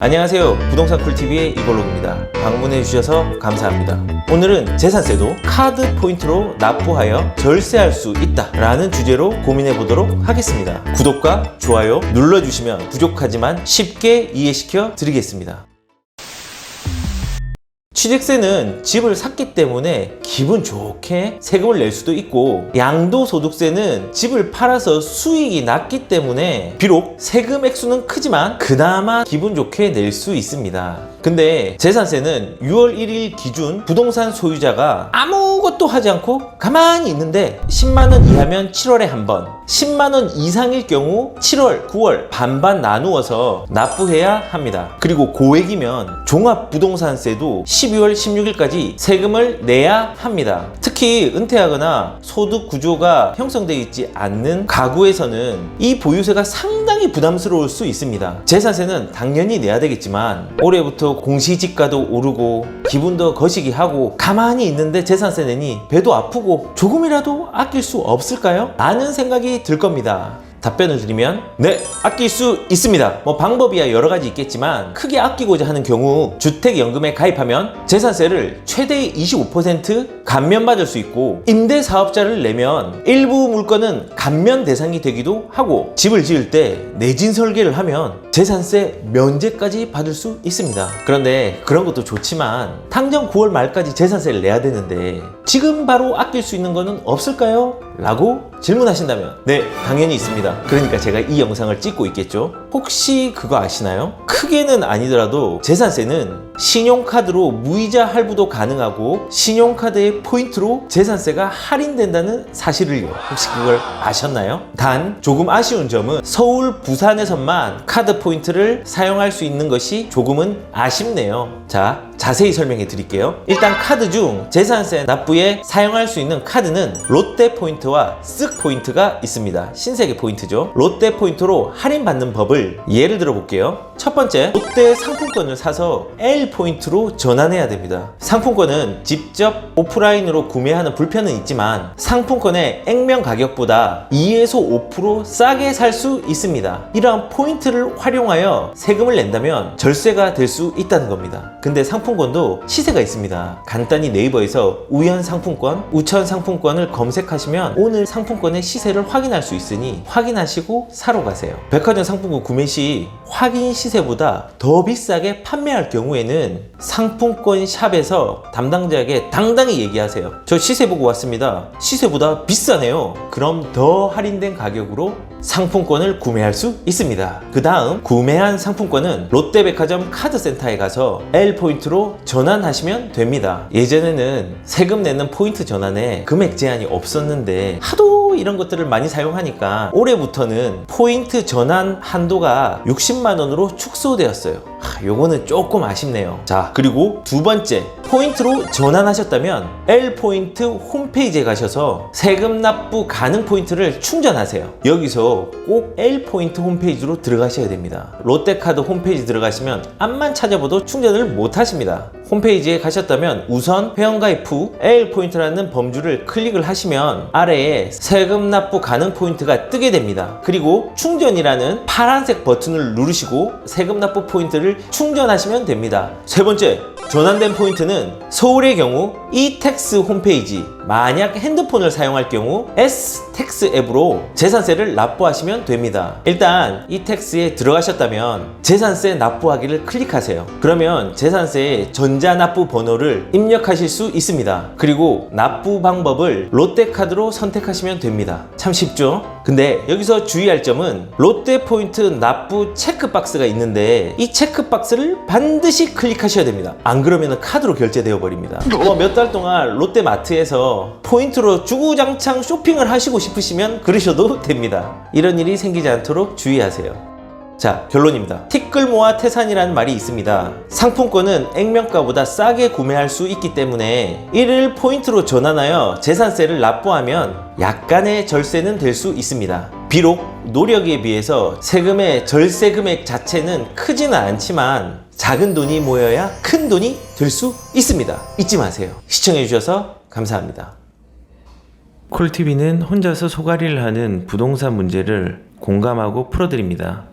안녕하세요. 부동산 쿨TV의 이걸로입니다. 방문해 주셔서 감사합니다. 오늘은 재산세도 카드 포인트로 납부하여 절세할 수 있다 라는 주제로 고민해 보도록 하겠습니다. 구독과 좋아요 눌러주시면 부족하지만 쉽게 이해시켜 드리겠습니다. 취득세는 집을 샀기 때문에 기분 좋게 세금을 낼 수도 있고 양도소득세는 집을 팔아서 수익이 났기 때문에 비록 세금 액수는 크지만 그나마 기분 좋게 낼 수 있습니다. 근데 재산세는 6월 1일 기준 부동산 소유자가 아무것도 하지 않고 가만히 있는데 10만 원 이하면 7월에 한 번, 10만 원 이상일 경우 7월, 9월 반반 나누어서 납부해야 합니다. 그리고 고액이면 종합부동산세도 12월 16일까지 세금을 내야 합니다. 특히 은퇴하거나 소득 구조가 형성되어 있지 않는 가구에서는 이 보유세가 상당히 부담스러울 수 있습니다. 재산세는 당연히 내야 되겠지만 올해부터 공시지가도 오르고 기분도 거시기 하고 가만히 있는데 재산세 내니 배도 아프고 조금이라도 아낄 수 없을까요? 라는 생각이 들 겁니다. 답변을 드리면 네 아낄 수 있습니다 뭐 방법이야 여러 가지 있겠지만 크게 아끼고자 하는 경우 주택연금에 가입하면 재산세를 최대 25% 감면받을 수 있고 임대사업자를 내면 일부 물건은 감면 대상이 되기도 하고 집을 지을 때 내진 설계를 하면 재산세 면제까지 받을 수 있습니다 그런데 그런 것도 좋지만 당장 9월 말까지 재산세를 내야 되는데 지금 바로 아낄 수 있는 거는 없을까요? 라고 질문하신다면 네 당연히 있습니다 그러니까 제가 이 영상을 찍고 있겠죠 혹시 그거 아시나요? 크게는 아니더라도 재산세는 신용카드로 무이자 할부도 가능하고 신용카드의 포인트로 재산세가 할인된다는 사실을요. 혹시 그걸 아셨나요? 단 조금 아쉬운 점은 서울 부산에서만 카드 포인트를 사용할 수 있는 것이 조금은 아쉽네요. 자 자세히 설명해 드릴게요. 일단 카드 중 재산세 납부에 사용할 수 있는 카드는 롯데 포인트와 쓱 포인트가 있습니다. 신세계 포인트죠. 롯데 포인트로 할인받는 법을 예를 들어 볼게요. 첫 번째 롯데 상품권을 사서 L 포인트로 전환해야 됩니다. 상품권은 직접 오프라인으로 구매하는 불편은 있지만 상품권의 액면 가격보다 2에서 5% 싸게 살 수 있습니다. 이러한 포인트를 활용하여 세금을 낸다면 절세가 될 수 있다는 겁니다. 근데 상품권도 시세가 있습니다. 간단히 네이버에서 우연 상품권, 우천 상품권을 검색하시면 오늘 상품권의 시세를 확인할 수 있으니 확인하시고 사러 가세요. 백화점 상품권 구매 시 확인 시세보다 더 비싸게 판매할 경우에는 상품권 샵에서 담당자에게 당당히 얘기하세요. 저 시세 보고 왔습니다. 시세보다 비싸네요. 그럼 더 할인된 가격으로 상품권을 구매할 수 있습니다. 그 다음 구매한 상품권은 롯데백화점 카드센터에 가서 L포인트로 전환하시면 됩니다. 예전에는 세금 내는 포인트 전환에 금액 제한이 없었는데 하도 이런 것들을 많이 사용하니까 올해부터는 포인트 전환 한도가 60만 원으로 축소되었어요. 하, 요거는 조금 아쉽네요. 자, 그리고 두 번째 포인트로 전환하셨다면 L 포인트 홈페이지에 가셔서 세금 납부 가능 포인트를 충전하세요. 여기서 꼭 L 포인트 홈페이지로 들어가셔야 됩니다. 롯데카드 홈페이지 들어가시면 앞만 찾아봐도 충전을 못 하십니다. 홈페이지에 가셨다면 우선 회원가입 후 L 포인트라는 범주를 클릭을 하시면 아래에 세금 납부 가능 포인트가 뜨게 됩니다. 그리고 충전이라는 파란색 버튼을 누르시고 세금 납부 포인트를 충전하시면 됩니다. 세 번째, 전환된 포인트는 서울의 경우 e택스 홈페이지 만약 핸드폰을 사용할 경우 S택스 앱으로 재산세를 납부하시면 됩니다. 일단 e택스에 들어가셨다면 재산세 납부하기를 클릭하세요. 그러면 재산세의 전자납부 번호를 입력하실 수 있습니다. 그리고 납부 방법을 롯데카드로 선택하시면 됩니다. 참 쉽죠? 근데 여기서 주의할 점은 롯데 포인트 납부 체크박스가 있는데 이 체크박스를 반드시 클릭하셔야 됩니다. 안 그러면 카드로 결제되어 버립니다. 뭐 몇 달 동안 롯데마트에서 포인트로 주구장창 쇼핑을 하시고 싶으시면 그러셔도 됩니다. 이런 일이 생기지 않도록 주의하세요. 자, 결론입니다. 티끌 모아 태산이라는 말이 있습니다. 상품권은 액면가보다 싸게 구매할 수 있기 때문에 이를 포인트로 전환하여 재산세를 납부하면 약간의 절세는 될 수 있습니다. 비록 노력에 비해서 세금의 절세 금액 자체는 크지는 않지만 작은 돈이 모여야 큰 돈이 될 수 있습니다. 잊지 마세요. 시청해주셔서 감사합니다. 콜TV는 혼자서 소가리를 하는 부동산 문제를 공감하고 풀어드립니다.